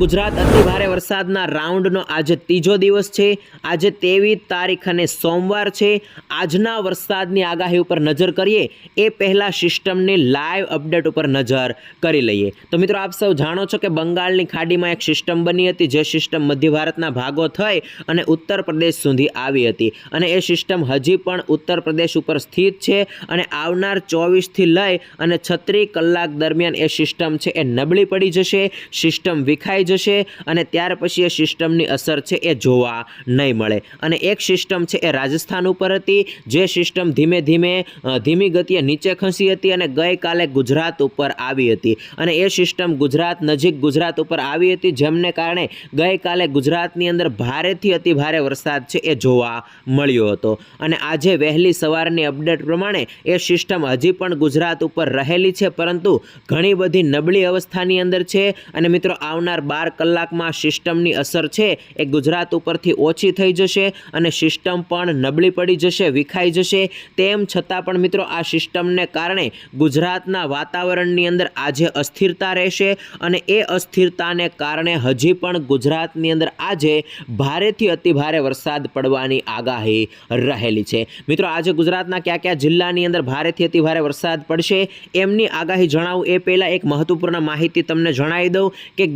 ગુજરાત અતિ ભારે વરસાદના રાઉન્ડનો આજે ત્રીજો દિવસ છે. આજે ત્રેવીસ તારીખ અને સોમવાર છે. આજના વરસાદની આગાહી ઉપર નજર કરીએ, એ પહેલાં સિસ્ટમની લાઈવ અપડેટ ઉપર નજર કરી લઈએ. તો મિત્રો, આપ સૌ જાણો છો કે બંગાળની ખાડીમાં એક સિસ્ટમ બની હતી, જે સિસ્ટમ મધ્ય ભારતના ભાગો થઈ અને ઉત્તર પ્રદેશ સુધી આવી હતી. અને એ સિસ્ટમ હજી પણ ઉત્તર પ્રદેશ ઉપર સ્થિત છે અને આવનાર ચોવીસથી લઈ અને છત્રીસ કલાક દરમિયાન એ સિસ્ટમ છે એ નબળી પડી જશે. સિસ્ટમ વિખાઈ જશે અને ત્યાર પછી એ સિસ્ટમની અસર છે એ જોવા નહીં મળે. અને એક સિસ્ટમ છે એ રાજસ્થાન ઉપર હતી, જે સિસ્ટમ ધીમે ધીમે ધીમી ગતિએ નીચે ખસી હતી અને ગઈકાલે ગુજરાત ઉપર આવી હતી. અને એ સિસ્ટમ ગુજરાત નજીક ગુજરાત ઉપર આવી હતી, જેમને કારણે ગઈકાલે ગુજરાતની અંદર ભારેથી અતિ ભારે વરસાદ છે એ જોવા મળ્યો હતો. અને આજે વહેલી સવારની અપડેટ પ્રમાણે એ સિસ્ટમ હજી પણ ગુજરાત ઉપર રહેલી છે, પરંતુ ઘણી બધી નબળી અવસ્થાની અંદર છે. અને મિત્રો, આવનાર બાર કલાકમાં સિસ્ટમની અસર છે. એ ગુજરાત ઉપરથી ઓછી થઈ જશે અને સિસ્ટમ પણ નબળી પડી જશે, વિખાઈ જશે. તેમ છતાં પણ મિત્રો, આ સિસ્ટમને કારણે ગુજરાતના વાતાવરણની અંદર આજે અસ્થિરતા રહેશે અને એ અસ્થિરતાને કારણે હજી પણ ગુજરાતની અંદર આજે ભારેથી અતિ ભારે વરસાદ પડવાની આગાહી રહેલી છે. મિત્રો, આજે ગુજરાતના કયા કયા જિલ્લાની અંદર ભારેથી અતિ ભારે વરસાદ પડશે, એમની આગાહી જણાવું. એ પહેલાં એક મહત્વપૂર્ણ માહિતી તમને જણાવી દઉં કે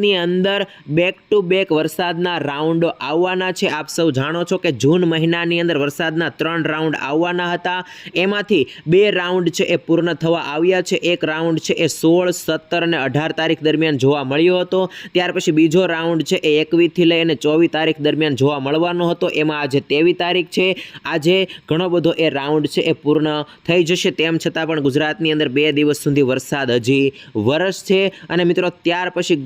ગુજરાતની અંદર બેક ટુ બેક વરસાદના રાઉન્ડો આવવાના છે. આપ સૌ જાણો છો કે જૂન મહિનાની અંદર વરસાદના ત્રણ રાઉન્ડ આવવાના હતા. એમાંથી બે રાઉન્ડ છે એ પૂર્ણ થવા આવ્યા છે. એક રાઉન્ડ છે એ સોળ, સત્તર અને અઢાર તારીખ દરમિયાન જોવા મળ્યો હતો. ત્યાર પછી બીજો રાઉન્ડ છે એ એકવીસથી લઈ અને ચોવીસ તારીખ દરમિયાન જોવા મળવાનો હતો. એમાં આજે તેવી તારીખ છે. આજે ઘણો બધો એ રાઉન્ડ છે એ પૂર્ણ થઈ જશે. તેમ છતાં પણ ગુજરાતની અંદર બે દિવસ સુધી વરસાદ હજી વરસ છે અને મિત્રો, ત્યાર પછી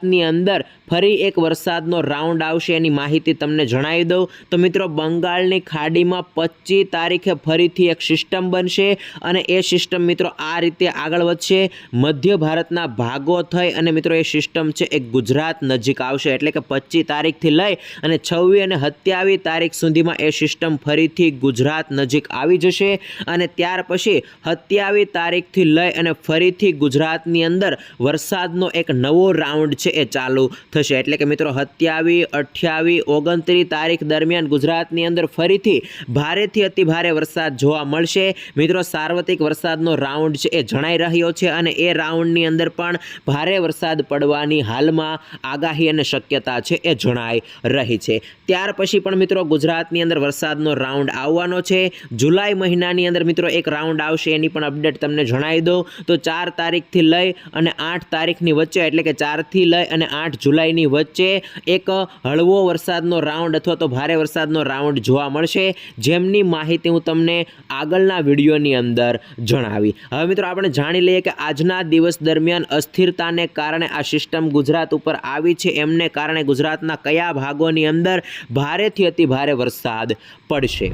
ગુજરાતની અંદર ફરી એક વરસાદનો રાઉન્ડ આવશે એની માહિતી તમને જણાવી દઉં. તો મિત્રો, બંગાળની ખાડીમાં પચીસ તારીખે ફરીથી એક સિસ્ટમ બનશે અને એ સિસ્ટમ મિત્રો આ રીતે આગળ વધશે. મધ્ય ભારતના ભાગો થઈ અને મિત્રો એ સિસ્ટમ છે એ ગુજરાત નજીક આવશે. એટલે કે પચીસ તારીખથી લઈ અને છવ્વીસ અને સત્યાવીસ તારીખ સુધીમાં એ સિસ્ટમ ફરીથી ગુજરાત નજીક આવી જશે. અને ત્યાર પછી સત્યાવીસ તારીખથી લઈ અને ફરીથી ગુજરાતની અંદર વરસાદનો એક નવો રાઉન્ડ છે એ ચાલુ થશે. એટલે કે મિત્રો સત્યાવીસ અઠ્યાવીસ ઓગણત્રીસ તારીખ દરમિયાન ગુજરાતની અંદર ફરીથી ભારેથી અતિ ભારે વરસાદ જોવા મળશે. મિત્રો, સાર્વત્રિક વરસાદનો રાઉન્ડ છે એ જણાઈ રહ્યો છે અને એ રાઉન્ડની અંદર પણ ભારે વરસાદ પડવાની હાલમાં આગાહી અને શક્યતા છે એ જણાઈ રહી છે. ત્યાર પછી પણ મિત્રો, ગુજરાતની અંદર વરસાદનો રાઉન્ડ આવવાનો છે. જુલાઈ મહિનાની અંદર મિત્રો, એક રાઉન્ડ આવશે એની પણ અપડેટ તમને જણાવી દઉં. તો ચાર તારીખથી લઈ અને આઠ તારીખની વચ્ચે, એટલે કે ચારથી લઈ અને આઠ જુલાઈની વચ્ચે એક હળવો વરસાદનો રાઉન્ડ અથવા તો ભારે વરસાદનો રાઉન્ડ જોવા મળશે. જેમની માહિતી હું તમને આગળના વિડીયોની અંદર જણાવી. હવે મિત્રો આપણે જાણી લઈએ કે આજના દિવસ દરમિયાન અસ્થિરતાને કારણે આ સિસ્ટમ ગુજરાત ઉપર આવી છે. એમને કારણે ગુજરાતના કયા ભાગોની અંદર ભારેથી અતિ ભારે વરસાદ પડશે.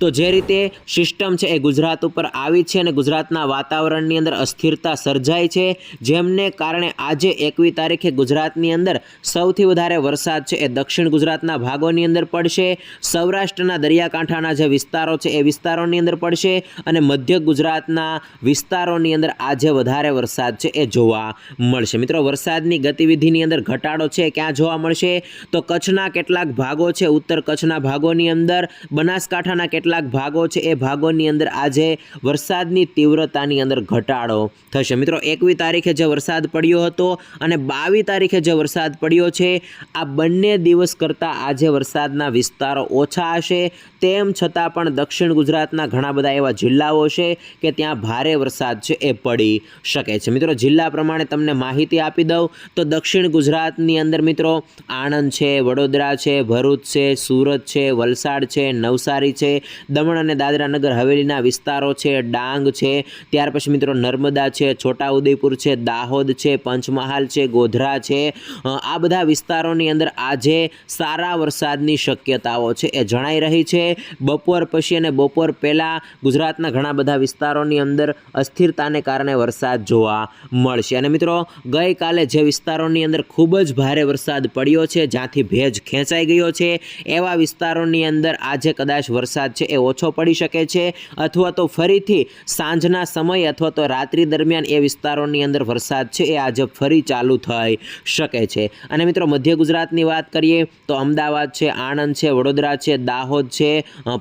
તો જે રીતે સિસ્ટમ છે એ ગુજરાત ઉપર આવી છે અને ગુજરાતના વાતાવરણની અંદર અસ્થિરતા સર્જાય છે, જેમને કારણે આજે એકવીસ તારીખે ગુજરાતની અંદર સૌથી વધારે વરસાદ છે એ દક્ષિણ ગુજરાતના ભાગોની અંદર પડશે, સૌરાષ્ટ્રના દરિયાકાંઠાના જે વિસ્તારો છે એ વિસ્તારોની અંદર પડશે અને મધ્ય ગુજરાતના વિસ્તારોની અંદર આજે વધારે વરસાદ છે એ જોવા મળશે. મિત્રો, વરસાદની ગતિવિધિની અંદર ઘટાડો છે ક્યાં જોવા મળશે? તો કચ્છના કેટલાક ભાગો છે, ઉત્તર કચ્છના ભાગોની અંદર, બનાસકાંઠાના કેટલાક ભાગો છે, એ ભાગોની અંદર આજે વરસાદની તીવ્રતાની અંદર ઘટાડો થશે. મિત્રો એકવી તારીખે જે વરસાદ પડ્યો હતો અને બાવીસ તારીખે જે વરસાદ પડ્યો છે, આ બંને દિવસ કરતાં આજે વરસાદના વિસ્તારો ઓછા હશે. તેમ છતાં પણ દક્ષિણ ગુજરાતના ઘણા બધા એવા જિલ્લાઓ છે કે ત્યાં ભારે વરસાદ છે, એ પડી શકે છે. મિત્રો, જિલ્લા પ્રમાણે તમને માહિતી આપી દઉં તો દક્ષિણ ગુજરાતની અંદર મિત્રો, આણંદ છે, વડોદરા છે, ભરૂચ છે, સુરત છે, વલસાડ છે, નવસારી છે દમણ અને દાદરા નગર હવેલીના વિસ્તારો છે, ડાંગ છે, ત્યાર પછી મિત્રો નર્મદા છે, છોટાઉદેપુર છે, દાહોદ છે, પંચમહાલ છે, ગોધરા છે. આ બધા વિસ્તારોની અંદર આજે સારા વરસાદની શક્યતાઓ છે. એ જણાઈ રહી છે. બપોર પછી અને બપોર પહેલાં ગુજરાતના ઘણા બધા વિસ્તારોની અંદર અસ્થિરતાને કારણે વરસાદ જોવા મળશે. અને મિત્રો, ગઈકાલે જે વિસ્તારોની અંદર ખૂબ જ ભારે વરસાદ પડ્યો છે, જ્યાંથી ભેજ ખેંચાઈ ગયો છે, એવા વિસ્તારોની અંદર આજે કદાચ વરસાદ છે છે, એ ઓછો પડી શકે છે, અથવા તો ફરીથી સાંજના સમય અથવા તો રાત્રિ દરમિયાન એ વિસ્તારોની અંદર વરસાદ છે, એ આજે ફરી ચાલુ થઈ શકે છે. અને મિત્રો, મધ્ય ગુજરાતની વાત કરીએ તો અમદાવાદ છે, આણંદ છે, વડોદરા છે, દાહોદ છે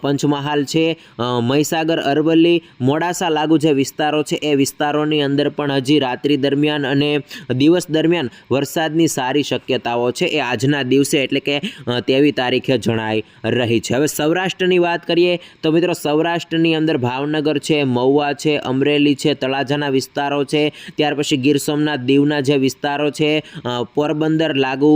પંચમહાલ છે મહીસાગર, અરવલ્લી, મોડાસા લાગુ જે વિસ્તારો છે, એ વિસ્તારોની અંદર પણ હજી રાત્રિ દરમિયાન અને દિવસ દરમિયાન વરસાદની સારી શક્યતાઓ છે, એ આજના દિવસે એટલે કે તેવી તારીખે જણાઈ રહી છે. હવે સૌરાષ્ટ્રની વાત કરીએ તો મિત્રો સૌરાષ્ટ્રની અંદર ભાવનગર છે, મહુવા છે, અમરેલી છે, તળાજાના વિસ્તારો છે. ત્યાર પછી ગીર સોમનાથ, દીવના જે વિસ્તારો છે પોરબંદર લાગુ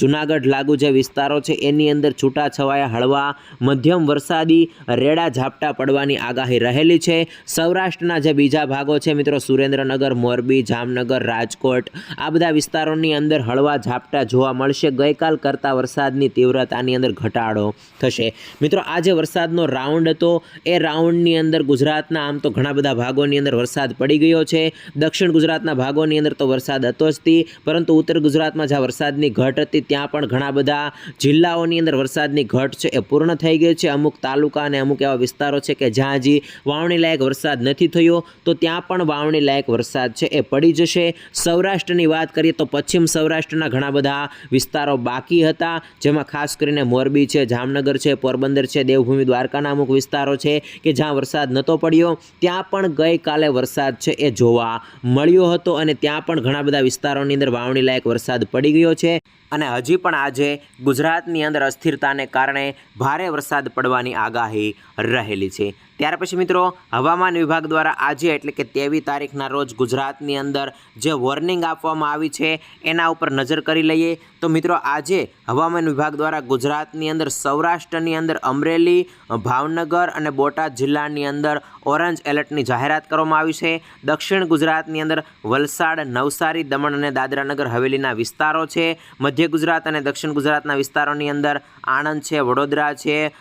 જુનાગઢ લાગુ જે વિસ્તારો છે, એની અંદર છૂટાછવાયા હળવા, મધ્યમ વરસાદી, રેડા ઝાપટા પડવાની આગાહી રહેલી છે. સૌરાષ્ટ્રના જે બીજા ભાગો છે, મિત્રો સુરેન્દ્રનગર, મોરબી, જામનગર, રાજકોટ, આ બધા વિસ્તારોની અંદર હળવા ઝાપટા જોવા મળશે. ગઈકાલ કરતાં વરસાદની તીવ્રતાની અંદર ઘટાડો થશે. મિત્રો આ જે વરસાદનો રાઉન્ડ હતો. એ રાઉન્ડની અંદર ગુજરાતના આમ તો ઘણા બધા ભાગોની અંદર વરસાદ પડી ગયો છે. દક્ષિણ ગુજરાતના ભાગોની અંદર તો વરસાદ હતો જ તે, પરંતુ ઉત્તર ગુજરાતમાં જ્યાં વરસાદની ઘટ હતી, ત્યાં પણ ઘણા બધા જિલ્લાઓની અંદર વરસાદની ઘટ છે એ પૂર્ણ થઈ ગઈ છે. અમુક તાલુકા અને અમુક એવા વિસ્તારો છે કે જ્યાં હજી વાવણી લાયક વરસાદ નથી થયો, તો ત્યાં પણ વાવણી લાયક વરસાદ છે એ પડી જશે. સૌરાષ્ટ્રની વાત કરીએ તો પશ્ચિમ સૌરાષ્ટ્રના ઘણા બધા વિસ્તારો બાકી હતા, જેમાં ખાસ કરીને મોરબી છે, જામનગર છે, પોરબંદર છે, દેવભૂમિ દ્વારકાના અમુક વિસ્તારો છે કે જ્યાં વરસાદ નહોતો પડ્યો, ત્યાં પણ ગઈકાલે વરસાદ છે એ જોવા મળ્યો હતો અને ત્યાં પણ ઘણા બધા વિસ્તારોની અંદર વાવણી લાયક વરસાદ પડી ગયો છે. અને હજી પણ આજે ગુજરાતની અંદર અસ્થિરતાને કારણે ભારે વરસાદ પડવાની આગાહી રહેલી છે. ત્યાર પછી મિત્રો, હવામાન વિભાગ દ્વારા આજે એટલે કે તેવી તારીખના રોજ ગુજરાતની અંદર જે વોર્નિંગ આપવામાં આવી છે, એના ઉપર નજર કરી લઈએ. તો મિત્રો, આજે હવામાન વિભાગ દ્વારા ગુજરાતની અંદર, સૌરાષ્ટ્રની અંદર અમરેલી, ભાવનગર અને બોટાદ જિલ્લાની અંદર ઓરેન્જ એલર્ટની જાહેરાત કરવામાં આવી છે. દક્ષિણ ગુજરાતની અંદર વલસાડ, નવસારી, દમણ અને દાદરાનગર હવેલીના વિસ્તારો છે. મધ્ય ગુજરાત અને દક્ષિણ ગુજરાતના વિસ્તારોની અંદર આણંદ છે, વડોદરા છે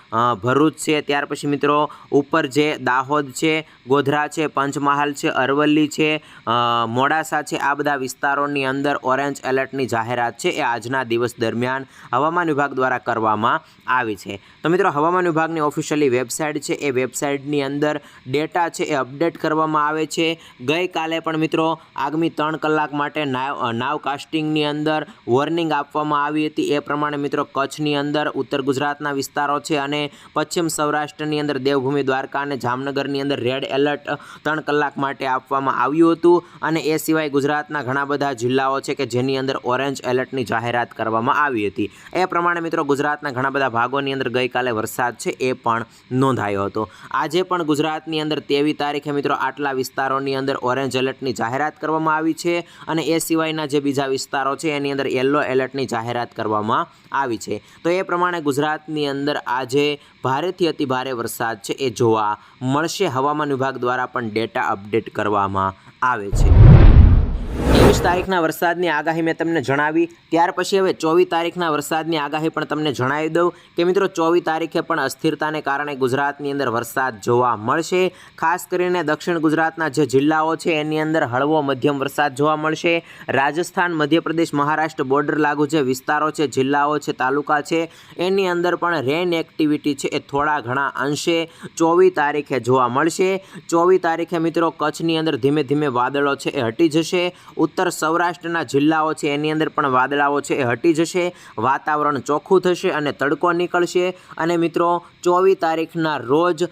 ભરૂચ છે. ત્યાર પછી મિત્રો ઉપર જે દાહોદ છે, ગોધરા છે, પંચમહાલ છે, અરવલ્લી છે મોડાસા છે, આ બધા વિસ્તારોની અંદર ઓરેન્જ એલર્ટની જાહેરાત છે એ આજના દિવસ દરમિયાન હવામાન વિભાગ દ્વારા કરવામાં આવી છે. તો મિત્રો હવામાન વિભાગની ઓફિશિયલી વેબસાઇટ છે. એ વેબસાઇટની અંદર ડેટા છે એ અપડેટ કરવામાં આવે છે. ગઈકાલે પણ મિત્રો આગામી ત્રણ કલાક માટે નાવ નાવ કાસ્ટિંગની અંદર વોર્નિંગ આપવામાં આવી હતી. એ પ્રમાણે મિત્રો કચ્છની અંદર, ઉત્તર ગુજરાતના વિસ્તારો છે અને પશ્ચિમ સૌરાષ્ટ્રની અંદર દેવભૂમિ દ્વારકા અને જામનગરની અંદર રેડ એલર્ટ ત્રણ કલાક માટે આપવામાં આવ્યું હતું. અને એ સિવાય ગુજરાતના ઘણા બધા જિલ્લાઓ છે કે જેની અંદર ઓરેન્જ એલર્ટની જાહેરાત કરવામાં આવી હતી. એ પ્રમાણે મિત્રો ગુજરાતના ઘણા બધા ભાગોની અંદર ગઈકાલે વરસાદ છે એ પણ નોંધાયો હતો. આજે પણ ગુજરાતની અંદર તેવી તારીખે મિત્રો આટલા વિસ્તારોની અંદર ઓરેન્જ એલર્ટની જાહેરાત કરવામાં આવી છે અને એ સિવાયના જે બીજા વિસ્તારો છે, એની અંદર યલો એલર્ટની જાહેરાત કરવામાં આવી છે. તો એ પ્રમાણે ગુજરાતની અંદર આજે ભારેથી અતિ ભારે વરસાદ છે, એ જોવા મળશે. હવામાન વિભાગ દ્વારા પણ ડેટા અપડેટ કરવામાં આવે છે. ત્રેવીસ તારીખના વરસાદની આગાહી મેં તમને જણાવી. ત્યાર પછી હવે ચોવીસ તારીખના વરસાદની આગાહી પણ તમને જણાવી દઉં કે મિત્રો, ચોવીસ તારીખે પણ અસ્થિરતાને કારણે ગુજરાતની અંદર વરસાદ જોવા મળશે. ખાસ કરીને દક્ષિણ ગુજરાતના જે જિલ્લાઓ છે, એની અંદર હળવો મધ્યમ વરસાદ જોવા મળશે. રાજસ્થાન, મધ્યપ્રદેશ, મહારાષ્ટ્ર બોર્ડર લાગુ જે વિસ્તારો છે, જિલ્લાઓ છે, તાલુકા છે, એની અંદર પણ રેન એક્ટિવિટી છે એ થોડા ઘણા અંશે ચોવીસ તારીખે જોવા મળશે. ચોવીસ તારીખે મિત્રો, કચ્છની અંદર ધીમે ધીમે વાદળો છે એ હટી જશે. ઉત્તર સૌરાષ્ટ્રના જિલ્લાઓ છે, એની અંદર પણ વાદળાઓ છે, એ હટી જશે, વાતાવરણ ચોખ્ખું થશે અને તડકો નીકળશે. અને મિત્રો, ચોવીસ તારીખના રોજ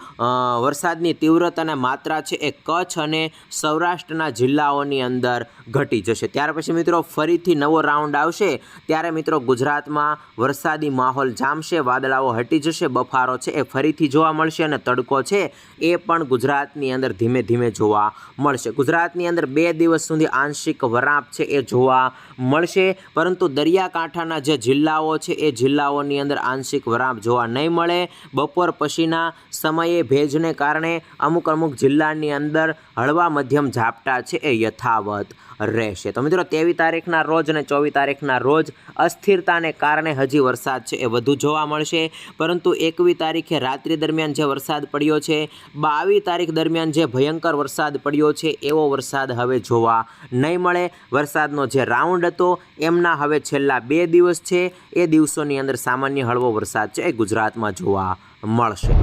વરસાદની તીવ્રતા અને માત્રા છે એ કચ્છ અને સૌરાષ્ટ્રના જિલ્લાઓની અંદર ઘટી જશે. ત્યાર પછી મિત્રો, ફરીથી નવો રાઉન્ડ આવશે. ત્યારે મિત્રો, ગુજરાતમાં વરસાદી માહોલ જામશે, વાદળાઓ હટી જશે, બફારો છે એ ફરીથી જોવા મળશે અને તડકો છે એ પણ ગુજરાતની અંદર ધીમે ધીમે જોવા મળશે. ગુજરાતની અંદર બે દિવસ સુધી આંશિક વરાપ છે એ જોવા મળશે. પરંતુ દરિયાકાંઠાના જે જિલ્લાઓ છે, એ જિલ્લાઓની અંદર આંશિક વરાપ જોવા નહીં મળે. બપોર પછીના સમયે ભેજને કારણે અમુક અમુક જિલ્લાની અંદર હળવા મધ્યમ ઝાપટા છે એ યથાવત રહેશે. તો મિત્રો, તેવી તારીખના રોજ અને ચોવીસ તારીખના રોજ અસ્થિરતાને કારણે હજી વરસાદ છે એ વધુ જોવા મળશે. પરંતુ એકવી તારીખે રાત્રિ દરમિયાન જે વરસાદ પડ્યો છે, બાવીસ તારીખ દરમિયાન જે ભયંકર વરસાદ પડ્યો છે, એવો વરસાદ હવે જોવા નહીં મળે. વરસાદનો જે રાઉન્ડ હતો, એમના હવે છેલ્લા બે દિવસ છે. એ દિવસોની અંદર સામાન્ય હળવો વરસાદ છે એ ગુજરાતમાં જોવા મળશે.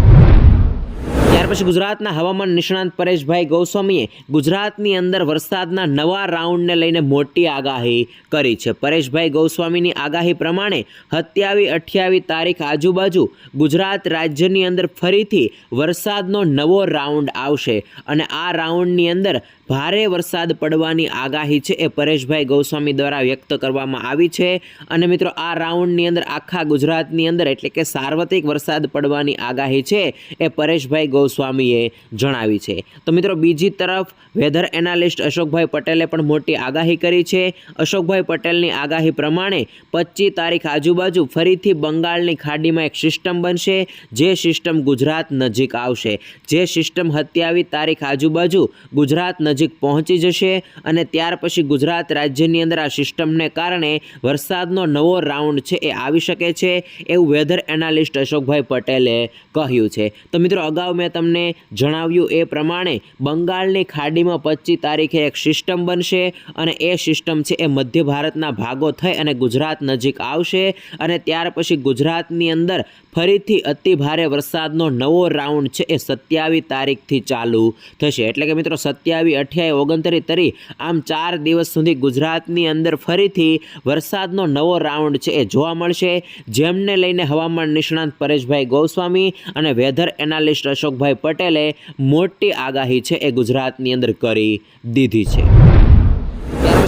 ત્યાર પછી ગુજરાતના હવામાન નિષ્ણાંત પરેશભાઈ ગૌસ્વામીએ ગુજરાતની અંદર વરસાદના નવા રાઉન્ડને લઈને મોટી આગાહી કરી છે. પરેશભાઈ ગૌસ્વામીની આગાહી પ્રમાણે સત્યાવી અઠ્યાવી તારીખ આજુબાજુ ગુજરાત રાજ્યની અંદર ફરીથી વરસાદનો નવો રાઉન્ડ આવશે અને આ રાઉન્ડની અંદર ભારે વરસાદ પડવાની આગાહી છે એ પરેશભાઈ ગોસ્વામી દ્વારા વ્યક્ત કરવામાં આવી છે. અને મિત્રો, આ રાઉન્ડની અંદર આખા ગુજરાતની અંદર એટલે કે સાર્વત્રિક વરસાદ પડવાની આગાહી છે એ પરેશભાઈ ગોસ્વામીએ જણાવી છે. તો મિત્રો, બીજી તરફ વેધર એનાલિસ્ટ અશોકભાઈ પટેલે પણ મોટી આગાહી કરી છે. અશોકભાઈ પટેલની આગાહી પ્રમાણે પચીસ તારીખ આજુબાજુ ફરીથી બંગાળની ખાડીમાં એક સિસ્ટમ બનશે. જે સિસ્ટમ ગુજરાત નજીક આવશે. જે સિસ્ટમ હત્યાવી તારીખ આજુબાજુ ગુજરાત નજીક પહોંચી જશે અને ત્યાર પછી ગુજરાત રાજ્યની અંદર આ સિસ્ટમને કારણે વરસાદનો નવો રાઉન્ડ છે એ આવી શકે છે એવું વેધર એનાલિસ્ટ અશોકભાઈ પટેલે કહ્યું છે. તો મિત્રો, અગાઉ મેં તમને જણાવ્યું એ પ્રમાણે બંગાળની ખાડીમાં પચીસ તારીખે એક સિસ્ટમ બનશે અને એ સિસ્ટમ છે એ મધ્ય ભારતના ભાગો થઈ અને ગુજરાત નજીક આવશે અને ત્યાર પછી ગુજરાતની અંદર ફરીથી અતિ ભારે વરસાદનો નવો રાઉન્ડ છે એ સત્યાવીસ તારીખથી ચાલુ થશે. એટલે કે મિત્રો, સત્યાવીસ અઠ્યાવીસ, ઓગણત્રીસ તરી આમ ચાર દિવસ સુધી ગુજરાતની અંદર ફરીથી વરસાદનો નવો રાઉન્ડ છે એ જોવા મળશે. જેમને લઈને હવામાન નિષ્ણાંત પરેશભાઈ ગોસ્વામી અને વેધર એનાલિસ્ટ અશોકભાઈ પટેલે મોટી આગાહી છે એ ગુજરાતની અંદર કરી દીધી છે.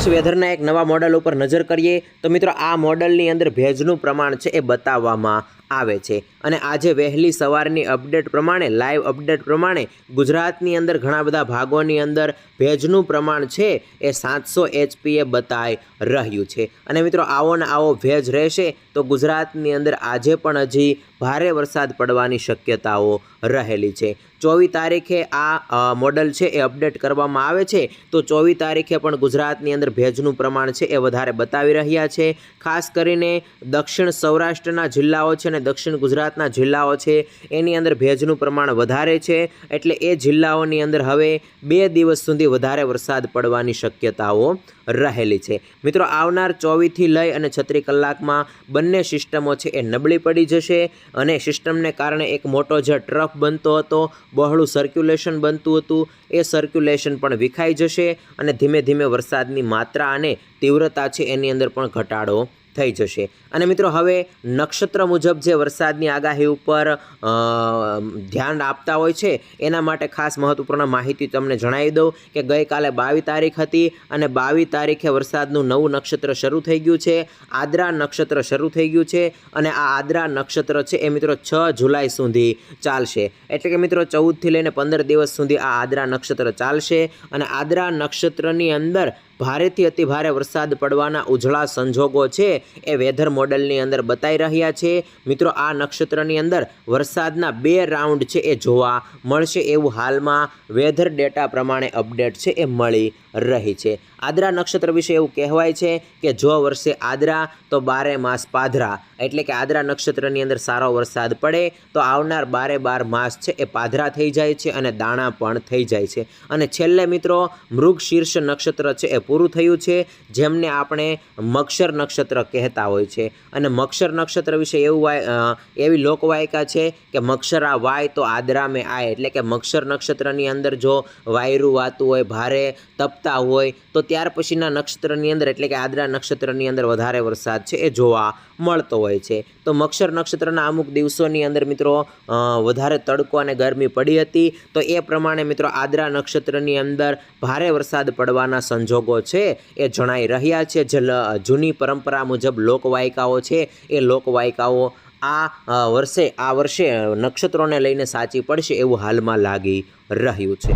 ત્યાર વેધરના એક નવા મોડલ ઉપર નજર કરીએ, તો મિત્રો આ મોડલની અંદર ભેજનું પ્રમાણ છે એ બતાવવામાં આવે છે. અને આજે વહેલી સવારની અપડેટ પ્રમાણે લાઈવ અપડેટ પ્રમાણે ગુજરાતની અંદર ઘણા બધા ભાગોની અંદર ભેજનું પ્રમાણ છે એ સાતસો એચપીએ બતાઈ રહ્યું છે. અને મિત્રો આવો ને આવો ભેજ રહેશે, તો ગુજરાતની અંદર આજે પણ હજી ભારે વરસાદ પડવાની શક્યતાઓ રહેલી છે. ચોવીસ તારીખે આ મોડલ છે એ અપડેટ કરવામાં આવે છે. તો ચોવીસ તારીખે પણ ગુજરાતની અંદર ભેજનું પ્રમાણ છે એ વધારે બતાવી રહ્યા છે. ખાસ કરીને દક્ષિણ સૌરાષ્ટ્રના જિલ્લાઓ છે અને દક્ષિણ ગુજરાતના જિલ્લાઓ છે, એની અંદર ભેજનું પ્રમાણ વધારે છે. એટલે એ જિલ્લાઓની અંદર હવે બે દિવસ સુધી વધારે વરસાદ પડવાની શક્યતાઓ રહેલી છે. મિત્રો, આવનાર ચોવીસથી લઈ અને છત્રીસ કલાકમાં બંને સિસ્ટમો છે એ નબળી પડી જશે. અને સિસ્ટમને કારણે એક મોટો જે ટ્રફ બનતો હતો, બહોળું સર્ક્યુલેશન બનતું હતું, એ સર્ક્યુલેશન પણ વિખાઈ જશે અને ધીમે ધીમે વરસાદની માત્રા અને તીવ્રતા છે એની અંદર પણ ઘટાડો થઈ જશે. અને મિત્રો, હવે નક્ષત્ર મુજબ જે વરસાદની આગાહી ઉપર ધ્યાન આપતા હોય છે, એના માટે ખાસ મહત્વપૂર્ણ માહિતી તમને જણાવી દઉં કે ગઈકાલે બાવીસ તારીખ હતી અને બાવીસ તારીખે વરસાદનું નવું નક્ષત્ર શરૂ થઈ ગયું છે. આદ્રા નક્ષત્ર શરૂ થઈ ગયું છે અને આ આદ્રા નક્ષત્ર છે એ મિત્રો છ જુલાઈ સુધી ચાલશે. એટલે કે મિત્રો, ચૌદથી લઈને પંદર દિવસ સુધી આ આદ્રા નક્ષત્ર ચાલશે અને આદ્રા નક્ષત્રની અંદર ભારેથી અતિ ભારે વરસાદ પડવાના ઉજળા સંજોગો છે એ વેધર મોડલની અંદર બતાવી રહ્યા છે. મિત્રો, આ નક્ષત્રની અંદર વરસાદના બે રાઉન્ડ છે એ જોવા મળશે. એવું હાલમાં વેધર ડેટા પ્રમાણે અપડેટ છે એ મળી રહી છે. આદરા નક્ષત્ર વિશે એવું કહેવાય છે કે જો વર્ષે આદરા, તો બારે માસ પાધરા. એટલે કે આદરા નક્ષત્રની અંદર સારો વરસાદ પડે, તો આવનાર બારે બાર માસ છે એ પાધરા થઈ જાય છે અને દાણા પણ થઈ જાય છે. અને છેલ્લે મિત્રો મૃગ શીર્ષ નક્ષત્ર છે એ પૂરું થયું છે, જેમને આપણે મક્ષર નક્ષત્ર કહેતા હોય છે. અને મક્ષર નક્ષત્ર વિશે એવું વાય એવી લોકવાયકા છે કે મક્ષરા વાય તો આદરા મેં આય. એટલે કે મક્ષર નક્ષત્રની અંદર જો વાયરું વાતું હોય, ભારે તપતા હોય, તો ત્યાર પછીના નક્ષત્રની અંદર, એટલે કે આદરા નક્ષત્રની અંદર વધારે વરસાદ છે એ જોવા મળતો હોય છે. તો મક્ષર નક્ષત્રના અમુક દિવસોની અંદર મિત્રો વધારે તડકો અને ગરમી પડી હતી. તો એ પ્રમાણે મિત્રો આદરા નક્ષત્રની અંદર ભારે વરસાદ પડવાના સંજોગો છે એ જણાઈ રહ્યા છે. જે જૂની પરંપરા મુજબ લોકવાયકાઓ છે, એ લોકવાયકાઓ આ વર્ષે આ વર્ષે નક્ષત્રોને લઈને સાચી પડશે એવું હાલમાં લાગી રહ્યું છે.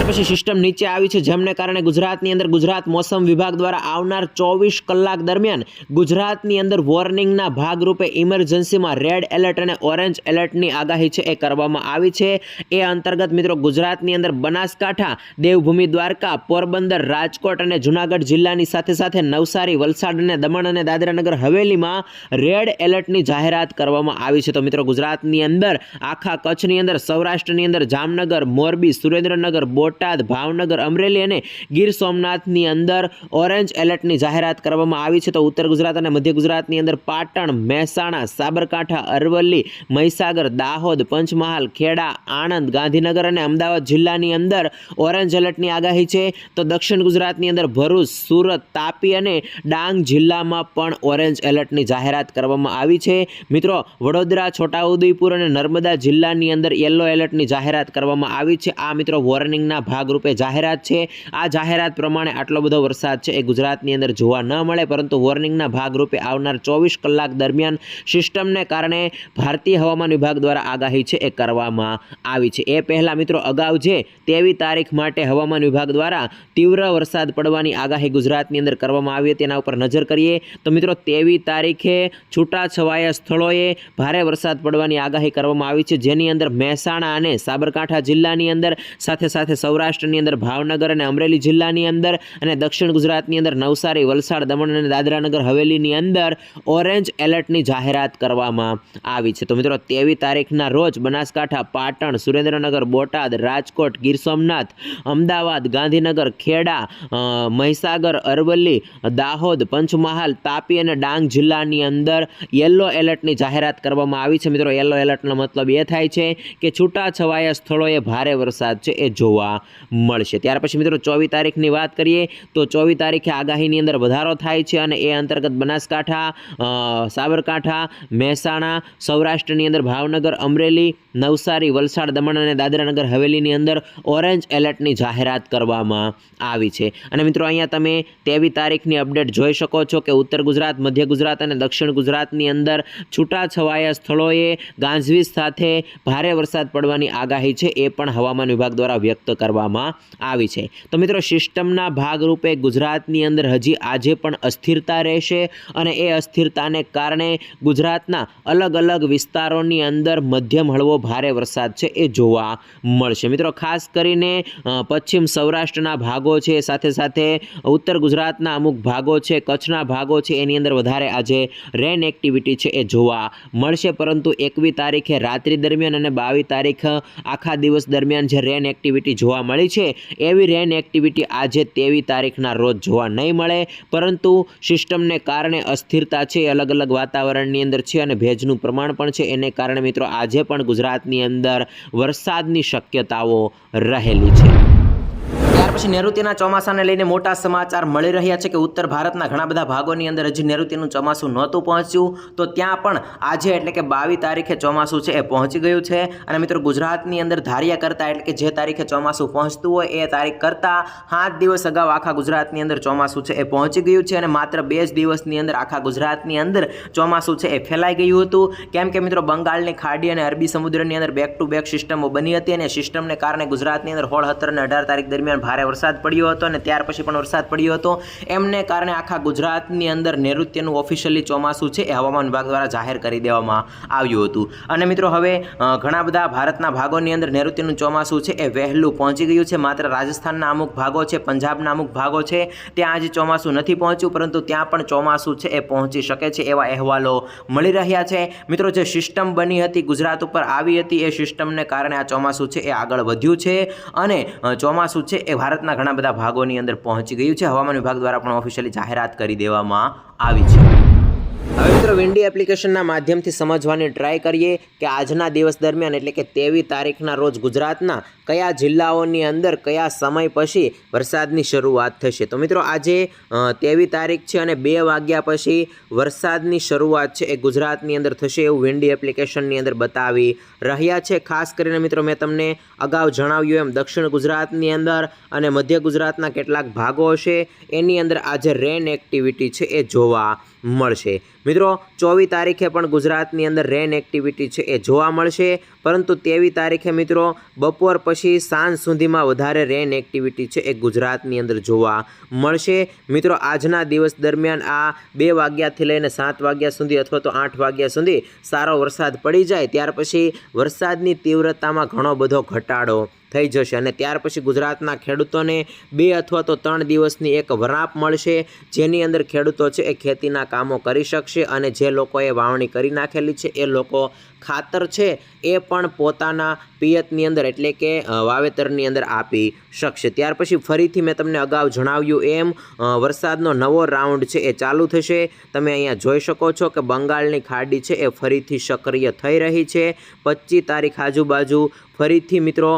ત્યાર પછી સિસ્ટમ નીચે આવી છે, જેમને કારણે ગુજરાતની અંદર ગુજરાત મોસમ વિભાગ દ્વારા આવનાર ચોવીસ કલાક દરમિયાન ગુજરાતની અંદર વોર્નિંગના ભાગરૂપે ઇમરજન્સીમાં રેડ એલર્ટ અને ઓરેન્જ એલર્ટની આગાહી છે એ કરવામાં આવી છે. એ અંતર્ગત મિત્રો ગુજરાતની અંદર બનાસકાંઠા, દેવભૂમિ, દ્વારકા, પોરબંદર, રાજકોટ અને જુનાગઢ જિલ્લાની સાથે સાથે નવસારી, વલસાડ અને દમણ અને દાદરાનગર હવેલીમાં રેડ એલર્ટની જાહેરાત કરવામાં આવી છે. તો મિત્રો ગુજરાતની અંદર, આખા કચ્છની અંદર, સૌરાષ્ટ્રની અંદર જામનગર, મોરબી, સુરેન્દ્રનગર, બોટાદ બોટાદ, ભાવનગર, અમરેલી અને ગીર સોમનાથની અંદર ઓરેન્જ એલર્ટની જાહેરાત કરવામાં આવી છે. તો ઉત્તર ગુજરાત અને મધ્ય ગુજરાતની અંદર પાટણ, મહેસાણા, સાબરકાંઠા, અરવલ્લી, મહીસાગર, દાહોદ, પંચમહાલ, ખેડા, આણંદ, ગાંધીનગર અને અમદાવાદ જિલ્લાની અંદર ઓરેન્જ એલર્ટની આગાહી છે. તો દક્ષિણ ગુજરાતની અંદર ભરૂચ, સુરત, તાપી અને ડાંગ જિલ્લામાં પણ ઓરેન્જ એલર્ટની જાહેરાત કરવામાં આવી છે. મિત્રો, વડોદરા, છોટાઉદેપુર અને નર્મદા જિલ્લાની અંદર યલો એલર્ટની જાહેરાત કરવામાં આવી છે. આ મિત્રો વોર્નિંગના ભાગરૂપે જાહેરાત છે. આ જાહેરાત પ્રમાણે આટલો બધો વરસાદ છે એ ગુજરાતની અંદર જોવા ન મળે, પરંતુ વોર્નિંગના ભાગરૂપે આવનાર ચોવીસ કલાક દરમિયાન સિસ્ટમને કારણે ભારતીય હવામાન વિભાગ દ્વારા આગાહી છે એ કરવામાં આવી છે. એ પહેલાં મિત્રો અગાઉ જે તેવી તારીખ માટે હવામાન વિભાગ દ્વારા તીવ્ર વરસાદ પડવાની આગાહી ગુજરાતની અંદર કરવામાં આવી તેના ઉપર નજર કરીએ તો મિત્રો તેવી તારીખે છૂટાછવાયા સ્થળોએ ભારે વરસાદ પડવાની આગાહી કરવામાં આવી છે. જેની અંદર મહેસાણા અને સાબરકાંઠા જિલ્લાની અંદર સાથે સાથે સૌરાષ્ટ્રની અંદર ભાવનગર અને અમરેલી જિલ્લાની અંદર અને દક્ષિણ ગુજરાતની અંદર નવસારી, વલસાડ, દમણ અને દાદરાનગર હવેલીની અંદર ઓરેન્જ એલર્ટની જાહેરાત કરવામાં આવી છે. તો મિત્રો તેવી તારીખના રોજ બનાસકાંઠા, પાટણ, સુરેન્દ્રનગર, બોટાદ, રાજકોટ, ગીર સોમનાથ, અમદાવાદ, ગાંધીનગર, ખેડા મહીસાગર, અરવલ્લી, દાહોદ, પંચમહાલ, તાપી અને ડાંગ જિલ્લાની અંદર યલો એલર્ટની જાહેરાત કરવામાં આવી છે. મિત્રો, યલો એલર્ટનો મતલબ એ થાય છે કે છૂટાછવાયા સ્થળોએ ભારે વરસાદ છે. એ જોવા મળશે. ત્યાર પછી મિત્રો ચોવીસ તારીખની વાત કરીએ તો ચોવીસ તારીખે આગાહીની અંદર વધારો થાય છે અને એ અંતર્ગત બનાસકાંઠા સાબરકાંઠા, મહેસાણા, સૌરાષ્ટ્રની અંદર ભાવનગર, અમરેલી, નવસારી, વલસાડ, દમણ અને દાદરાનગર હવેલીની અંદર ઓરેન્જ એલર્ટની જાહેરાત કરવામાં આવી છે. અને મિત્રો અહીંયા તમે તેવી તારીખની અપડેટ જોઈ શકો છો કે ઉત્તર ગુજરાત, મધ્ય ગુજરાત અને દક્ષિણ ગુજરાતની અંદર છૂટાછવાયા સ્થળોએ ગાંજવીજ સાથે ભારે વરસાદ પડવાની આગાહી છે. એ પણ હવામાન વિભાગ દ્વારા વ્યક્ત કરવામાં આવી છે. તો મિત્રો, સિસ્ટમના ભાગરૂપે ગુજરાતની અંદર હજી આજે પણ અસ્થિરતા રહેશે અને એ અસ્થિરતાને કારણે ગુજરાતના અલગ અલગ વિસ્તારોની અંદર મધ્યમ હળવો ભારે વરસાદ છે એ જોવા મળશે. મિત્રો, ખાસ કરીને પશ્ચિમ સૌરાષ્ટ્રના ભાગો છે, સાથે સાથે ઉત્તર ગુજરાતના અમુક ભાગો છે, કચ્છના ભાગો છે, એની અંદર વધારે આજે રેન એક્ટિવિટી છે એ જોવા મળશે. પરંતુ એકવી તારીખે રાત્રિ દરમિયાન અને બાવીસ તારીખ આખા દિવસ દરમિયાન જે રેન એક્ટિવિટી જોવા મળી છે. એવી રેન એક્ટિવિટી આજે તેવી તારીખના રોજ જોવા નહીં મળે. પરંતુ સિસ્ટમને કારણે અસ્થિરતા છે અલગ અલગ વાતાવરણની અંદર છે અને ભેજનું પ્રમાણ પણ છે. એને કારણે મિત્રો આજે પણ ગુજરાતની અંદર વરસાદની શક્યતાઓ રહેલી છે. પછી નૈઋત્યના ચોમાસાને લઈને મોટા સમાચાર મળી રહ્યા છે કે ઉત્તર ભારતના ઘણા બધા ભાગોની અંદર હજી નૈઋત્યનું ચોમાસું નહોતું પહોંચ્યું. તો ત્યાં પણ આજે એટલે કે બાવીસ તારીખે ચોમાસું છે એ પહોંચી ગયું છે. અને મિત્રો ગુજરાતની અંદર ધાર્યા કરતાં એટલે કે જે તારીખે ચોમાસું પહોંચતું હોય એ તારીખ કરતાં સાત દિવસ અગાઉ આખા ગુજરાતની અંદર ચોમાસું છે એ પહોંચી ગયું છે. અને માત્ર બે જ દિવસની અંદર આખા ગુજરાતની અંદર ચોમાસું છે એ ફેલાઈ ગયું હતું. કેમ કે મિત્રો બંગાળની ખાડી અને અરબી સમુદ્રની અંદર બેક ટુ બેક સિસ્ટમો બની હતી અને સિસ્ટમને કારણે ગુજરાતની અંદર હોળ સત્તર અને અઢાર તારીખ દરમિયાન ભારે વરસાદ પડ્યો હતો અને ત્યાર પછી પણ વરસાદ પડ્યો હતો. એમને કારણે આખા ગુજરાતની અંદર નૈઋત્યનું ઓફિશિયલી ચોમાસું છે એ હવામાન વિભાગ દ્વારા જાહેર કરી દેવામાં આવ્યું હતું. અને મિત્રો હવે ઘણા બધા ભારતના ભાગોની અંદર નૈઋત્યનું ચોમાસું છે એ વહેલું પહોંચી ગયું છે. માત્ર રાજસ્થાનના અમુક ભાગો છે, પંજાબના અમુક ભાગો છે, ત્યાં આજે ચોમાસું નથી પહોંચ્યું, પરંતુ ત્યાં પણ ચોમાસું છે એ પહોંચી શકે છે એવા અહેવાલો મળી રહ્યા છે. મિત્રો, જે સિસ્ટમ બની હતી, ગુજરાત ઉપર આવી હતી, એ સિસ્ટમને કારણે આ ચોમાસું છે એ આગળ વધ્યું છે. અને ચોમાસું છે એ ભારતના ઘણા બધા ભાગોની અંદર પહોંચી ગયું છે. હવામાન વિભાગ દ્વારા પણ ઓફિશિયલી જાહેરાત કરી દેવામાં આવી છે. હવે મિત્રો વિન્ડી એપ્લિકેશનના માધ્યમથી સમજવાની ટ્રાય કરીએ કે આજના દિવસ દરમિયાન એટલે કે તેવી તારીખના રોજ ગુજરાતના કયા જિલ્લાઓની અંદર કયા સમય પછી વરસાદની શરૂઆત થશે. તો મિત્રો આજે તેવી તારીખ છે અને બે વાગ્યા પછી વરસાદની શરૂઆત છે એ ગુજરાતની અંદર થશે એવું વિન્ડી એપ્લિકેશનની અંદર બતાવી રહ્યા છે. ખાસ કરીને મિત્રો મેં તમને અગાઉ જણાવ્યું એમ, દક્ષિણ ગુજરાતની અંદર અને મધ્ય ગુજરાતના કેટલાક ભાગો હશે, એની અંદર આજે રેન એક્ટિવિટી છે એ જોવા મળશે. મિત્રો ચોવીસ તારીખે પણ ગુજરાતની અંદર રેન એક્ટિવિટી છે એ જોવા મળશે. પરંતુ તેવી તારીખે મિત્રો, બપોર પછી સાંજ સુધીમાં વધારે રેન એક્ટિવિટી છે એ ગુજરાતની અંદર જોવા મળશે. મિત્રો, આજના દિવસ દરમિયાન આ બે વાગ્યાથી લઈને સાત વાગ્યા સુધી અથવા તો આઠ વાગ્યા સુધી સારો વરસાદ પડી જાય. ત્યાર પછી વરસાદની તીવ્રતામાં ઘણો બધો ઘટાડો થઈ જશે અને ત્યાર પછી ગુજરાતના ખેડૂતોને બે અથવા તો ત્રણ દિવસની એક વરાપ મળશે, જેની અંદર ખેડૂતો છે એ ખેતીના કામો કરી શકશે અને જે લોકોએ વાવણી કરી નાખેલી છે એ લોકો ખાતર છે એ પણ પોતાના પિયતની અંદર એટલે કે વાવેતરની અંદર આપી શકશે. ત્યાર પછી ફરીથી મેં તમને અગાઉ જણાવ્યું એમ વરસાદનો નવો રાઉન્ડ છે એ ચાલુ થશે. તમે અહીંયા જોઈ શકો છો કે બંગાળની ખાડી છે એ ફરીથી સક્રિય થઈ રહી છે. પચીસ તારીખ આજુબાજુ ફરીથી મિત્રો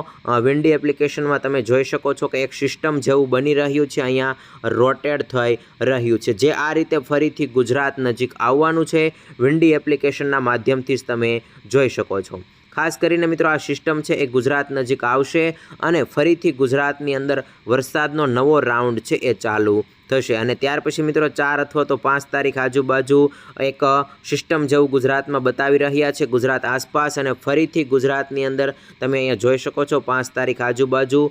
વિન્ડી એપ્લિકેશનમાં તમે જોઈ શકો છો કે એક સિસ્ટમ જેવું બની રહ્યું છે, અહીંયા રોટેડ થઈ રહ્યું છે. જે આ રીતે ફરીથી ગુજરાત નજીક આવવાનું છે વિન્ડી એપ્લિકેશનના માધ્યમથી જ તમે જોઈ શકો છો. ખાસ કરીને મિત્રો, આ સિસ્ટમ છે, એ ગુજરાત નજીક આવશે અને ફરીથી ગુજરાતની અંદર વરસાદનો નવો રાઉન્ડ છે, એ ચાલુ થશે. અને ત્યાર પછી મિત્રો ચાર અથવા તો પાંચ તારીખ આજુબાજુ એક સિસ્ટમ જેવું ગુજરાતમાં બતાવી રહ્યા છે. ગુજરાત આસપાસ અને ફરીથી ગુજરાતની અંદર તમે અહીંયા જોઈ શકો છો પાંચ તારીખ આજુબાજુ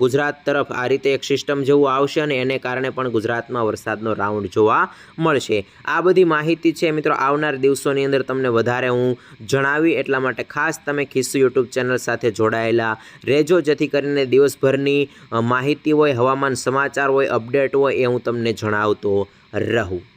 ગુજરાત તરફ આ રીતે એક સિસ્ટમ જેવું આવશે અને એને કારણે પણ ગુજરાતમાં વરસાદનો રાઉન્ડ જોવા મળશે. આ બધી માહિતી છે મિત્રો આવનાર દિવસોની અંદર તમને વધારે હું જણાવી. એટલા માટે ખાસ તમે ખિસ્સુ યુટ્યુબ ચેનલ સાથે જોડાયેલા રહેજો. જેથી કરીને દિવસભરની માહિતી હોય, હવામાન સમાચાર હોય, અપડેટ હોય એ હું તમને જણાવતો રહું.